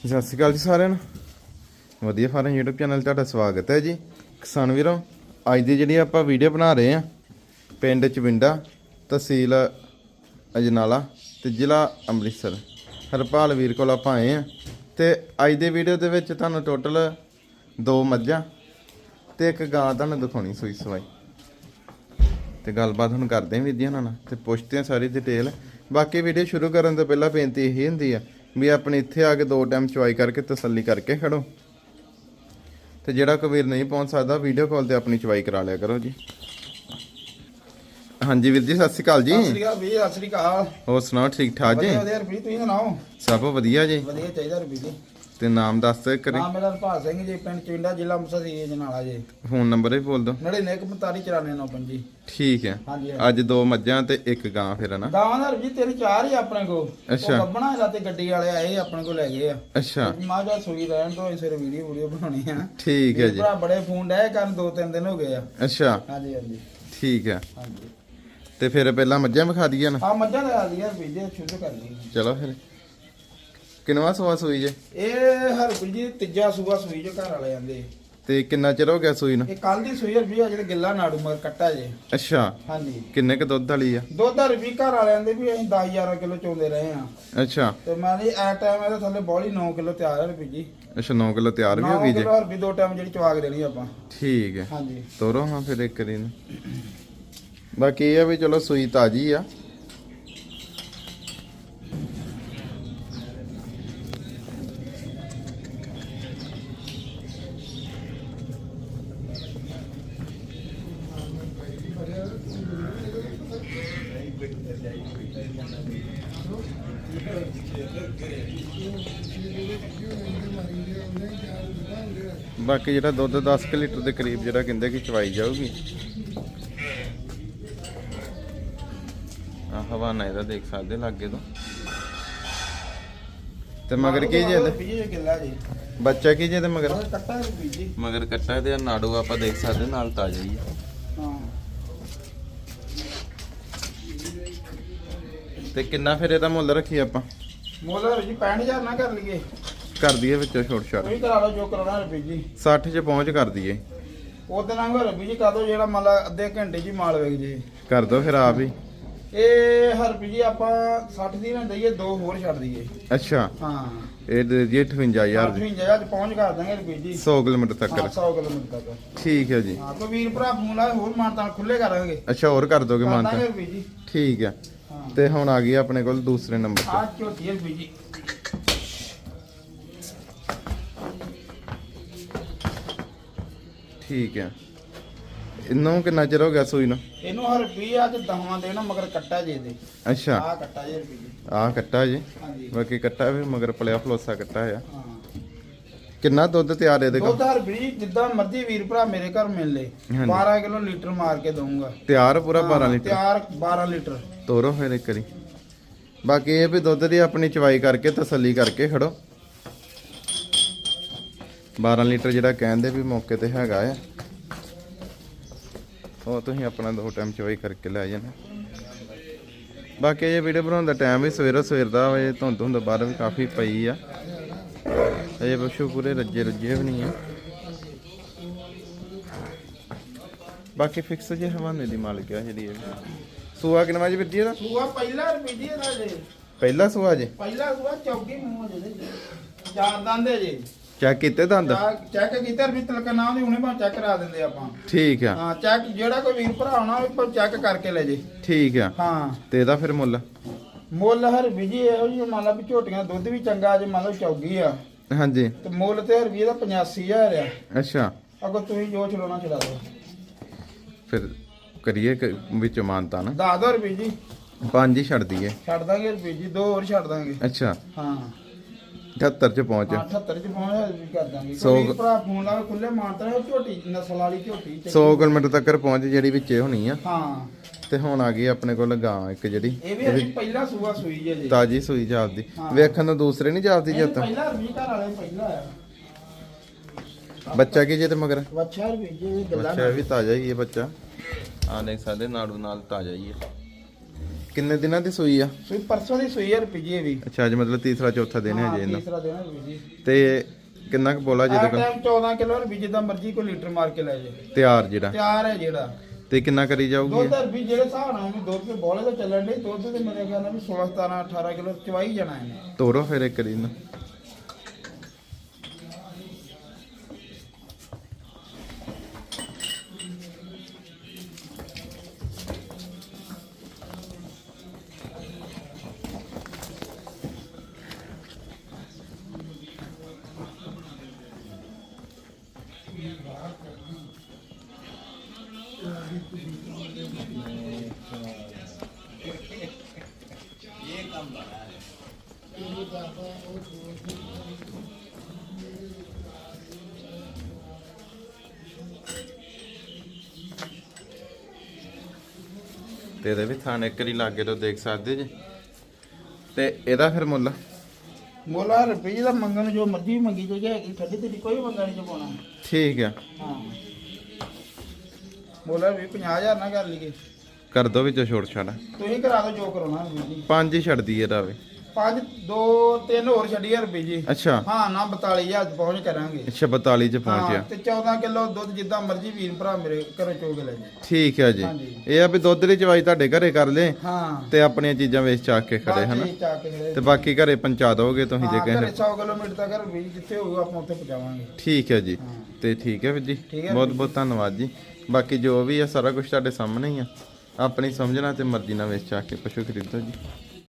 ਸਤਿ ਸ਼੍ਰੀ ਅਕਾਲ ਜੀ ਸਾਰਿਆਂ ਨੂੰ। ਵਧੀਆ ਫਾਰਮ YouTube ਚੈਨਲ 'ਤੇ ਤੁਹਾਡਾ ਸਵਾਗਤ ਹੈ ਜੀ। ਕਿਸਾਨ ਵੀਰੋ, ਅੱਜ ਦੀ ਜਿਹੜੀ ਆਪਾਂ ਵੀਡੀਓ ਬਣਾ ਰਹੇ ਆ ਪਿੰਡ ਚਵਿੰਡਾ, ਤਹਿਸੀਲ ਅਜਨਾਲਾ ਤੇ ਜ਼ਿਲ੍ਹਾ ਅੰਮ੍ਰਿਤਸਰ। ਹਰਪਾਲ ਵੀਰ ਕੋਲ ਆਪਾਂ ਆਏ ਆ ਤੇ ਅੱਜ ਦੇ ਵੀਡੀਓ ਦੇ ਵਿੱਚ ਤੁਹਾਨੂੰ ਟੋਟਲ ਦੋ ਮੱਝਾਂ ਤੇ ਇੱਕ ਗਾਂ ਤੁਹਾਨੂੰ ਦਿਖਾਉਣੀ ਸੂਈ ਸਵਾਈ। ਤੇ ਗੱਲਬਾਤ ਹੁਣ ਕਰਦੇ ਹਾਂ ਵੀਰ ਜੀ ਉਹਨਾਂ ਨਾਲ ਤੇ ਪੁੱਛਦੇ ਹਾਂ ਸਾਰੀ ਡਿਟੇਲ ਬਾਕੀ ਵੀਡੀਓ ਸ਼ੁਰੂ ਕਰਨ ਤੋਂ ਪਹਿਲਾਂ ਬੇਨਤੀ ਇਹ ਹੁੰਦੀ ਆ ਵੀ ਆਪਣੇ ਇੱਥੇ ਆ ਕੇ ਦੋ ਟਾਈਮ ਚੁਆਈ ਕਰਕੇ ਤਸੱਲੀ ਕਰਕੇ ਖੜੋ। ਤੇ ਜਿਹੜਾ ਕੋਈ ਵੀਰ ਨਹੀਂ ਪਹੁੰਚ ਸਕਦਾ ਵੀਡੀਓ ਕਾਲ ਤੇ ਆਪਣੀ ਚੁਆਈ ਕਰਾ ਲਿਆ ਕਰੋ ਜੀ। ਹਾਂਜੀ ਵੀਰ ਜੀ ਸਤਿ ਸ਼੍ਰੀ ਅਕਾਲ ਜੀ। ਸਤਿ ਸ੍ਰੀ ਅਕਾਲ ਵੀ ਸਤਿ ਸ੍ਰੀ ਅਕਾਲ। ਹੋਰ ਸੁਣਾਓ ਠੀਕ ਠਾਕ ਜੀ? ਵਧੀਆ ਵਧੀਆ ਤੁਸੀਂ ਸੁਣਾਓ? ਸਭ ਵਧੀਆ ਜੀ। ਵਧੀਆ ਚਾਹੀਦਾ ਰੁਪਈ ਜੀ ਤੇ ਨਾਮ ਦੱਸ ਕਰੀ। ਨਾਮ ਮੇਰਾ ਹਰਪਾਲ ਸਿੰਘ ਜੀ ਪਿੰਡ ਚਿੰਡਾ ਜ਼ਿਲ੍ਹਾ ਅੰਮ੍ਰਿਤਸਰ ਦੀ ਜਨਾਲਾ ਜੀ। ਫੋਨ ਨੰਬਰ ਵੀ ਬੋਲ ਦਿਓ। 99459499 ਠੀਕ ਹੈ। ਹਾਂਜੀ ਅੱਜ ਦੋ ਮੱਝਾਂ ਤੇ ਇੱਕ ਗਾਂ ਫਿਰ ਹਨਾ ਗਾਵਾਂ ਦਾ ਰੁਪਈ ਤਿੰਨ ਚਾਰ ਹੀ ਆਪਣੇ ਕੋ ਅੱਛਾ। ਲੱਭਣਾ ਇਹਦਾ ਤੇ ਗੱਡੀ ਵਾਲੇ ਆਏ ਆਪਣੇ ਕੋ ਲੈ ਗਏ ਆ। ਅੱਛਾ। ਮਾਂ ਜਾ ਸੂਈ ਰਹਿਣ ਤੋਂ ਇਸੇ ਵੀਡੀਓ ਵੀਡੀਓ ਬਣਾਉਣੀ ਆ। ਠੀਕ ਹੈ ਜੀ। ਭਰਾ ਬੜੇ ਫੋਨ ਡਾਏ ਕਰਨ ਦੋ ਤਿੰਨ ਦਿਨ ਹੋ ਗਏ ਆ। ਅੱਛਾ। ਹਾਂਜੀ ਹਾਂਜੀ। ਠੀਕ ਹੈ। ਹਾਂਜੀ। ਤੇ ਫਿਰ ਪਹਿਲਾਂ ਮੱਝਾਂ ਵਿਖਾ ਦਈਏ ਨਾ। ਆ ਮੱਝਾਂ ਦਾ ਗਿਆ ਰੁਪਈ ਜੀ ਸ਼ੁਰੂ ਕਰ ਲਈ ਚਲੋ ਫਿਰ। ਕਿੰਨਵਾ ਸਵਾ ਸੂਈ ਜੇ? ਇਹ ਹਰਪ੍ਰੀਤ ਜੀ ਤੀਜਾ ਸੂਆ ਸੂਈ ਜੋ ਘਰ ਵਾਲੇ ਆਂਦੇ। ਤੇ ਕਿੰਨਾ ਚਿਰ ਹੋ ਗਿਆ ਸੂਈ ਨੂੰ? ਇਹ ਕੱਲ ਦੀ ਸੂਈ ਆ ਜਿਹੜੇ ਗਿੱਲਾ ਨਾੜੂ ਮਗਰ ਕੱਟਾ ਜੇ। ਅੱਛਾ। ਹਾਂਜੀ। ਕਿੰਨੇ ਕ ਦੁੱਧ ਵਾਲੀ ਆ? ਦੁੱਧ ਰੁਪਈ ਘਰ ਵਾਲਿਆਂ ਦੇ ਵੀ ਅਸੀਂ 10 11 ਕਿਲੋ ਚੋਂਦੇ ਰਹੇ ਆ। ਅੱਛਾ। ਤੇ ਮੈਂ ਜੀ ਐ ਟਾਈਮ ਇਹਦੇ ਥੱਲੇ ਬੋਲੀ 9 ਕਿਲੋ ਤਿਆਰ ਹੈ ਰੁਪਈ ਜੀ। ਅੱਛਾ 9 ਕਿਲੋ ਤਿਆਰ ਵੀ ਹੋ 9 ਗਈ ਜੇ। ਕਿਲੋ ਰੁਪਈ ਦੋ ਟਾਈਮ ਜਿਹੜੀ ਚਵਾ ਕੇ ਦੇਣੀ ਆਪਾਂ। ਠੀਕ ਹੈ। ਹਾਂਜੀ। ਤੋਰੋ ਹਾਂ ਫਿਰ ਇੱਕ ਰੀ ਨੂੰ ਬਾਕੀ ਇਹ ਆ ਵੀ ਚਲੋ ਸੂਈ ਤਾਜੀ ਆ। ਬਾਕੀ ਜਿਹੜਾ ਦੁੱਧ 10 ਕੁ ਲੀਟਰ ਦੇ ਕਰੀਬ ਜਿਹੜਾ ਕਹਿੰਦੇ ਕਿ ਚਵਾਈ ਜਾਊਗੀ। ਆ ਹਵਾਨਾ ਇਹਦਾ ਦੇਖ ਸਕਦੇ ਲਾਗੇ ਤੋਂ। ਤੇ ਮਗਰ ਕੀ ਜੇ ਇਹਦੇ? ਬੱਚਾ ਕੀ ਜੇ ਇਹਦੇ ਮਗਰ? ਕੱਟਾ ਜੀ ਮਗਰ ਕੱਟਾ ਇਹਦੇ ਨਾੜੂ ਆਪਾਂ ਦੇਖ ਸਕਦੇ ਨਾਲ ਤਾਜ਼ਾ ਹੀ ਆ ਹਾਂ ਤੇ ਕਿੰਨਾ ਫਿਰ ਇਹਦਾ ਮੁੱਲ ਰੱਖੀ ਆਪਾਂ? ਮੁੱਲ ਰੁਪਈ 65000 ਨਾ ਕਰ ਲਈਏ। ਕਰ ਦਈਏ ਵਿੱਚੋਂ ਛੋਟ ਛਾਟ। ਕੋਈ ਕਰਾ ਲਓ ਜੋ ਕਰਾਉਣਾ ਰੁਪਈ ਜੀ। 60 ਚ ਪਹੁੰਚ ਕਰ ਦਈਏ। ਉਹਦੇ ਨਾਲ ਰੁਪਈ ਜੀ ਕਾ ਦੋ ਜਿਹੜਾ ਮੰਨ ਲਾ ਅੱਧੇ ਘੰਟੇ ਹੀ ਮਾਲ ਵੇਚ ਜੇ। ਕਰ ਦੋ ਫਿਰ ਆਪ ਹੀ। ਇਹ ਹਰਪੀ ਜੀ ਆਪਾਂ 60 ਦੀ ਨਾ ਦਈਏ ਦੋ ਹੋਰ ਛੱਡ ਦਈਏ। ਅੱਛਾ। ਹਾਂ। ਇਹ ਦੇ ਦਈਏ 58000 ਦੀ। ਤੁਸੀਂ ਜਗ੍ਹਾ 'ਚ ਪਹੁੰਚ ਕਰ ਦਾਂਗੇ ਰੁਪਈ ਜੀ। 100 ਕਿਲੋਮੀਟਰ ਤੱਕ। ਹਾਂ 100 ਕਿਲੋਮੀਟਰ ਤੱਕ। ਠੀਕ ਹੈ ਜੀ। ਹਾਂ ਕੋਈ ਵੀਰ ਭਰਾ ਫੋਨ ਲਾਏ ਹੋਰ ਮਾਨਤਾਂ ਖੁੱਲੇ ਕਰਾਂਗੇ। ਅੱਛਾ ਹੋਰ ਕਰ ਦੋਗੇ ਮਾਨਤਾ ਜੀ। ਠੀਕ ਹਾਂ। ਤੇ ਹੁਣ ਆ ਗਈ ਆਪਣੇ ਕੋਲ ਦੂਸਰੇ ਨੰਬਰ ਆ ਤੇ ਝੋਟੀ ਹੈ ਠੀਕ ਹੈ। ਇਹਨੂੰ ਕਿੰਨਾ ਚਿਰ ਹੋ ਗਿਆ ਸੂਈ ਨੂੰ? ਇਹਨੂੰ ਹਰਪੀ ਅੱਜ ਦਹਾਂ ਦੇ ਨਾ ਮਗਰ ਕੱਟਾ ਜੇ ਦੇ ਅੱਛਾ। ਆ ਕੱਟਾ ਜੇ ਆਹ ਕੱਟਾ ਜੀ। ਹਾਂਜੀ। ਬਾਕੀ ਕੱਟਾ ਵੀ ਮਗਰ ਪਲਿਆ ਫਲੋਸਾ ਕੱਟਾ ਆ। ਹਾਂ। ਕਿੰਨਾ ਦੁੱਧ ਤਿਆਰ ਇਹਦੇ ਕੋਲ? ਤਾਂ ਰੁਪਈ ਜਿੱਦਾਂ ਮਰਜ਼ੀ ਵੀਰ ਭਰਾ ਮੇਰੇ ਘਰ ਮਿਲ ਲੇ। ਹਾਂਜੀ। 12 ਕਿਲੋ ਲੀਟਰ ਮਾਰ ਕੇ ਦਊਂਗਾ। ਤਿਆਰ ਪੂਰਾ 12 ਹਾਂ, ਲੀਟਰ? ਤਿਆਰ 12 ਲੀਟਰ। ਤੋਰੋ ਫਿਰ ਇੱਕ ਵਾਰੀ। ਬਾਕੀ ਇਹ ਵੀ ਦੁੱਧ ਦੀ ਆਪਣੀ ਚਵਾਈ ਕਰਕੇ ਤਸੱਲੀ ਕਰਕੇ ਖੜੋ। 12 ਲੀਟਰ ਜਿਹੜਾ ਕਹਿੰਦੇ ਵੀ ਮੌਕੇ ਤੇ ਹੈਗਾ ਆ। ਉਹ ਤੁਸੀਂ ਆਪਣਾ ਦੋ ਟਾਈਮ ਚਵਾਈ ਕਰਕੇ ਲੈ ਜਾਣਾ। ਬਾਕੀ ਇਹ ਵੀਡੀਓ ਬਣਾਉਣ ਦਾ ਟਾਈਮ ਵੀ ਸਵੇਰੋ ਸਵੇਰ ਦਾ ਵੇ ਧੁੰਦ ਧੁੰਦ ਬਾਹਰ ਵੀ ਕਾਫੀ ਪਈ ਆ। ਇਹ ਪਸ਼ੂ ਪੂਰੇ ਰੱਜੇ ਰੁੱਜੇ ਵੀ ਨਹੀਂ ਆ। ਬਾਕੀ ਫਿਕਸ ਜੇ ਹਵਾਨੇ ਦੀ ਮਾਲਕ ਆ ਜਿਹੜੀ ਇਹ। ਸੂਆ ਕਿੰਨਾ ਜੀ ਵੀਰ ਜੀ ਇਹਦਾ? ਸੂਆ ਪਹਿਲਾ ਜੀ ਇਹਦਾ ਜੇ ਪਹਿਲਾ ਸੂਆ ਜੇ? ਪਹਿਲਾ ਸੂਆ ਚੌਕੀ ਮੂੰਹ ਦੇ ਦੇ ਚਾਰ ਦੰਦੇ ਜੇ। ਚੈੱਕ ਕੀਤੇ ਦੰਦ? ਚੈੱਕ ਕੀਤਾ ਵੀ ਤਲਕ ਨਾ ਉਹਦੀ ਹੁਣੇ ਬਾ ਚੈੱਕ ਕਰਾ ਦਿੰਦੇ ਆਪਾਂ। ਠੀਕ ਆ। ਹਾਂ ਚੈੱਕ ਜਿਹੜਾ ਕੋਈ ਵੀਰ ਭਰਾ ਆਉਣਾ ਉਹ ਚੈੱਕ ਕਰਕੇ ਲੈ ਜੇ। ਠੀਕ ਆ। ਹਾਂ। ਤੇ ਇਹਦਾ ਫਿਰ ਮੁੱਲ? ਮੁੱਲ ਹਰ ਵਿਜੀ ਇਹੋ ਜਿਹੀ ਮੰਨ ਲਾ ਵੀ ਝੋਟੀਆਂ ਦੁੱਧ ਵੀ ਚੰਗਾ ਜੇ ਮੰਨ ਲਓ ਚੌਗੀ ਆ। ਹਾਂਜੀ। ਤੇ ਮੁੱਲ ਤੇ ਵੀ ਇਹਦਾ 85000 ਆ। ਅੱਛਾ। ਅਗਰ ਤੁਸੀਂ ਜੋ ਚਲਾਉਣਾ ਚਲਾ ਦਿਓ ਫਿਰ ਕਰੀਏ ਕ- ਵਿੱਚ ਮਾਨਤਾ ਨਾ? ਦੱਸ ਦੋ ਰੁਪਏ ਜੀ। ਪੰਜ ਹੀ ਛੱਡ ਦਈਏ। ਛੱਡ ਦਾਂਗੇ ਰੁਪਏ ਜੀ ਦੋ ਹੋਰ ਛੱਡ ਦਾਂਗੇ। ਅੱਛਾ। ਹਾਂ। 78 ਚ ਪਹੁੰਚ। 78 ਚ ਪਹੁੰਚ ਕਰ ਦਾਂਗੇ। ਸੌ ਕੋਈ ਕੁ- ਭਰਾ ਫੋਨ ਲਾਵੇ ਖੁੱਲੇ ਉਹ ਝੋਟੀ ਨਸਲ ਵਾਲੀ ਝੋਟੀ ਚੱਕੀ। 100 ਕਿਲੋਮੀਟਰ ਤੱਕ ਪਹੁੰਚ ਜਿਹੜੀ ਵਿੱਚੇ ਹੋਣੀ ਆ। ਹਾਂ। ਤੇ ਹੁਣ ਆ ਗਈ ਆਪਣੇ ਕੋਲ ਗਾਂ ਇੱਕ ਜਿਹੜੀ। ਇਹ ਵੀ ਅਸੀਂ ਪਹਿਲਾ ਸੂਆ ਸੂਈ ਜੇ ਜੀ। ਤਾਜੀ ਸੂਈ ਜਾਪਦੀ। ਵੇਖਣ ਨੂੰ ਦੂਸਰੇ ਨਹੀਂ ਜਾਪਦੀ ਜਦ ਤੱਕ। ਪਹਿਲਾ ਰੁਪਏ ਘਰ ਵਾਲੇ ਪਹਿਲਾ ਆ ਬੱਚਾ ਕੀ ਜੇ ਤੇ ਮਗਰ? ਵੱਛਾ ਰੁਪਏ ਜੀ ਗੱਲਾਂ ਬੱਚਾ ਵੀ ਤਾਜ਼ਾ ਹੀ ਹੈ ਬੱਚਾ। ਆ ਦੇਖ ਸਕਦੇ ਨਾੜੂ ਨਾਲ ਤਾਜ਼ਾ ਹੀ ਹੈ। ਕਿੰਨੇ ਦਿਨਾਂ ਦੀ ਸੂਈ ਆ? ਸੂਈ ਪਰਸੋਂ ਦੀ ਸੂਈ ਹੈ ਰੁਪਈਏ ਵੀ। ਅੱਛਾ ਅੱਜ ਮਤਲਬ ਤੀਸਰਾ ਚੌਥਾ ਦਿਨ ਹੈ ਜੇ ਇਹਨਾਂ। ਤੀਸਰਾ ਦਿਨ ਹੈ ਰੁਪਈਏ ਤੇ ਕਿੰਨਾ ਕੁ ਬੋਲਾ ਆ ਜਿਹਦੇ ਕੋਲ? ਟਾਈਮ 14 ਕਿਲੋ ਰੁਪਈਏ ਜਿੱਦਾਂ ਮਰਜ਼ੀ ਕੋਈ ਲੀਟਰ ਮਾਰ ਕੇ ਲੈ ਜੇ। ਤਿਆਰ ਜਿਹੜਾ। ਤਿਆਰ ਹੈ ਜਿਹੜਾ। ਤੇ ਕਿੰਨਾ ਕਰੀ ਜਾਊਗੀ? ਦੁੱਧ ਰੁਪਈ ਜਿਹੜੇ ਹਿਸਾਬ ਨਾਲ ਵੀ ਦੁੱਧ ਤੇ ਬੋਲੇ ਤਾਂ ਚੱਲਣ ਦੇ ਦੁੱਧ ਤੇ ਮੇਰੇ ਖਿਆਲ ਨਾਲ ਵੀ 16 17 18 ਕਿਲੋ ਚਵਾਈ ਜਾਣਾ ਹੈ ਤੋਰੋ ਫਿਰ ਇੱਕ ਕਰੀ ਤੇ ਇਹਦੇ ਵੀ ਥਾਣੇ ਕਰੀ ਲਾਗੇ ਤੋਂ ਦੇਖ ਸਕਦੇ ਜੀ। ਤੇ ਇਹਦਾ ਫਿਰ ਮੁੱਲ? ਮੋਲਾ ਰੁਪਈਏ ਦਾ ਮੰਗਣ ਜੋ ਮਰਜ਼ੀ ਮੰਗੀ ਜੋ ਠੱਡੀ ਤੇ ਕੋਈ ਮੰਗਾ ਨਹੀਂ ਚਪਾਉਣਾ ਠੀਕ ਆ। ਹਾਂ। ਮੋਲਾ ਵੀ 50000 ਨਾ ਕਰ ਲਈਏ। ਕਰ ਦੋ ਵਿੱਚੋਂ ਛੋਟ ਛਾੜਾ ਤੁਸੀਂ ਕਰਾ ਦਿਓ ਜੋ ਕਰਾਉਣਾ ਵੀਰ ਜੀ ਪੰਜ ਹੀ ਛੱਡ ਦਈਏ ਇਹਦਾ ਵੀ। ਪੰਜ ਦੋ ਤਿੰਨ ਹੋਰ ਛੱਡੀਏ ਰੁਪਏ ਜੀ। ਅੱਛਾ। ਹਾਂ ਨਾ 42000 ਚ ਪਹੁੰਚ ਕਰਾਂਗੇ। ਅੱਛਾ 42 ਚ ਹਾਂ ਪਹੁੰਚਿਆ ਤੇ 14 ਕਿਲੋ ਦੁੱਧ ਜਿੱਦਾਂ ਮਰਜ਼ੀ ਵੀਰ ਭਰਾ ਮੇਰੇ ਘਰੋਂ ਚੋ ਕੇ ਲੈ ਜੀ ਠੀਕ ਹੈ ਜੀ। ਹਾਂਜੀ। ਇਹ ਆ ਵੀ ਦੁੱਧ ਦੀ ਚਵਾਈ ਤੁਹਾਡੇ ਘਰੇ ਕਰ ਲੇ ਹਾਂ। ਤੇ ਆਪਣੀਆਂ ਚੀਜ਼ਾਂ ਵੇਚ ਚਾਕ ਕੇ ਖੜੇ ਹਨਾ? ਬਾਕੀ ਚਾ ਕੇ ਖੜੇ। ਤੇ ਬਾਕੀ ਘਰੇ ਪਹੁੰਚਾ ਦੋਗੇ ਤੁਸੀਂ ਜੇ ਹਾਂ ਘਰੇ ਕਹੇ 100 ਕਿਲੋਮੀਟਰ ਤੱਕ ਵੀ ਜਿੱਥੇ ਹੋਊਗਾ ਆਪਾਂ ਉੱਥੇ ਪਹੁੰਚਾਵਾਂਗੇ। ਠੀਕ ਹੈ ਜੀ। ਹਾਂ। ਤੇ ਠੀਕ ਹੈ ਵੀਰ ਜੀ। ਠੀਕ ਹੈ ਬਹੁਤ ਬਹੁਤ ਧੰਨਵਾਦ ਜੀ। ਬਾਕੀ ਜੋ ਵੀ ਆ ਸਾਰਾ ਕੁਝ ਤੁਹਾਡੇ ਸਾਹਮਣੇ ਹੀ ਆ। ਆਪਣੀ ਸਮਝਣਾ ਤੇ ਮਰਜ਼ੀ ਨਾਲ ਵੇਚ ਚਾਕ ਕੇ ਪਸ਼ੂ ਖਰੀਦੋ ਜੀ।